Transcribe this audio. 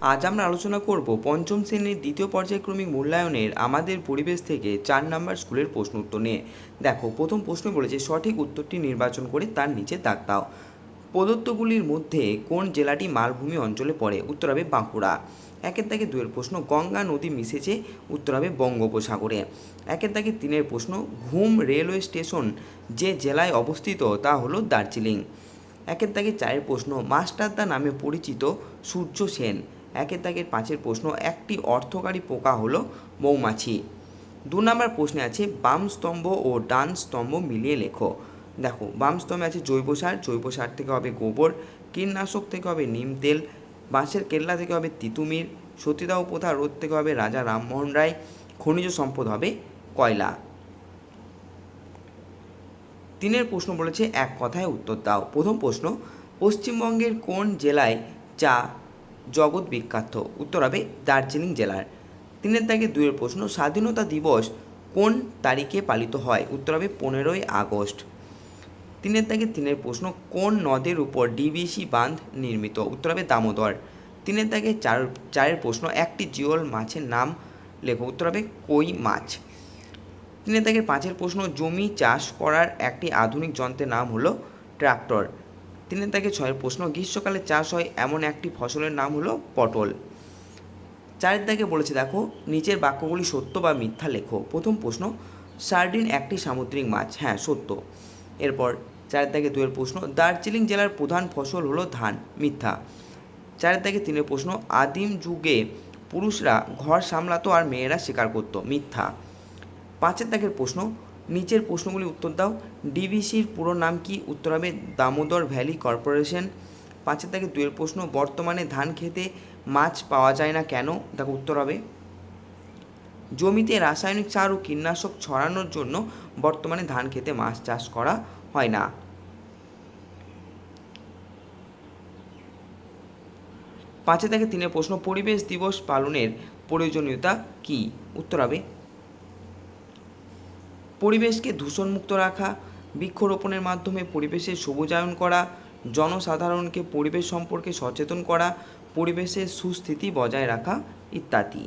আজ আমরা আলোচনা করব পঞ্চম শ্রেণির দ্বিতীয় পর্যায়ক্রমিক মূল্যায়নের আমাদের পরিবেশ থেকে চার নাম্বার স্কুলের প্রশ্ন উত্তর নিয়ে। দেখো, প্রথম প্রশ্ন বলেছে, সঠিক উত্তরটি নির্বাচন করে তার নিচে দাগ দাও। প্রদত্তগুলির মধ্যে কোন জেলাটি মালভূমি অঞ্চলে পড়ে? উত্তর হবে বাঁকুড়া। একের দাগে দুয়ের প্রশ্ন, গঙ্গা নদী মিশেছে। উত্তর হবে বঙ্গোপসাগরে। একের দাগে তিনের প্রশ্ন, ঘুম রেলওয়ে স্টেশন যে জেলায় অবস্থিত তা হলো দার্জিলিং। একের দাগে চারের প্রশ্ন, মাস্টারদা নামে পরিচিত সূর্য সেন। একের দাগের পাঁচের প্রশ্ন, একটি অর্থকারী পোকা হলো মৌমাছি। দু নম্বর প্রশ্নে আছে, বাম স্তম্ভ ও ডান স্তম্ভ মিলিয়ে লেখো। দেখো, বাম স্তম্ভে আছে জৈব সার জৈব সার থেকে হবে গোবর, কীটনাশক থেকে হবে নিম তেল, বাঁশের কেল্লা থেকে হবে তিতুমির, সতীদাহ প্রথা রোদ থেকে হবে রাজা রামমোহন রায়, খনিজ সম্পদ হবে কয়লা। তিনের প্রশ্ন বলেছে, এক কথায় উত্তর দাও। প্রথম প্রশ্ন, পশ্চিমবঙ্গের কোন জেলায় চা জগৎ বিখ্যাত। উত্তর হবে দার্জিলিং জেলার। তিনের দাগে দুয়ের প্রশ্ন, স্বাধীনতা দিবস কোন তারিখে পালিত হয়? উত্তর হবে পনেরোই আগস্ট। তিনের দাগে তিনের প্রশ্ন, কোন নদের উপর ডিবিসি বাঁধ নির্মিত? উত্তর হবে দামোদর। তিনের দাগে চার, চারের প্রশ্ন, একটি জিওল মাছের নাম লেখো। উত্তর হবে কই মাছ। তিনের দাগের পাঁচের প্রশ্ন, জমি চাষ করার একটি আধুনিক যন্ত্রের নাম হলো ট্রাক্টর। তিনের দাগে ছয়ের প্রশ্ন, গ্রীষ্মকালে চাষ হয় এমন একটি ফসলের নাম হলো পটল। চারের দাগে বলেছে, দেখো, নিচের বাক্যগুলি সত্য বা মিথ্যা লেখো। প্রথম প্রশ্ন, সার্ডিন একটি সামুদ্রিক মাছ। হ্যাঁ সত্য। এরপর চারের দাগে দুয়ের প্রশ্ন, দার্জিলিং জেলার প্রধান ফসল হলো ধান, মিথ্যা। চারের দাগে তিনের প্রশ্ন, আদিম যুগে পুরুষরা ঘর সামলাতো আর মেয়েরা শিকার করতো, মিথ্যা। পাঁচের দাগের প্রশ্ন নিচের প্রশ্নগুলি উত্তর দাও। ডিভিসির পুরো নাম কি? উত্তর হবে দামোদর ভ্যালি কর্পোরেশন। পাঁচের দাগের দুয়ের প্রশ্ন, বর্তমানে ধান খেতে মাছ পাওয়া যায় না কেন? দেখো উত্তর হবে, জমিতে রাসায়নিক সার ও কীটনাশক ছড়ানোর জন্য বর্তমানে ধান খেতে মাছ চাষ করা হয় না। পাঁচে থেকে তিনের প্রশ্ন, পরিবেশ দিবস পালনের প্রয়োজনীয়তা কি? উত্তর হবে পরিবেশকে দূষণমুক্ত রাখা, বৃক্ষরোপণের মাধ্যমে পরিবেশের সবুজায়ন করা, জনসাধারণকে পরিবেশ সম্পর্কে সচেতন করা, পরিবেশের সুস্থিতি বজায় রাখা ইত্যাদি।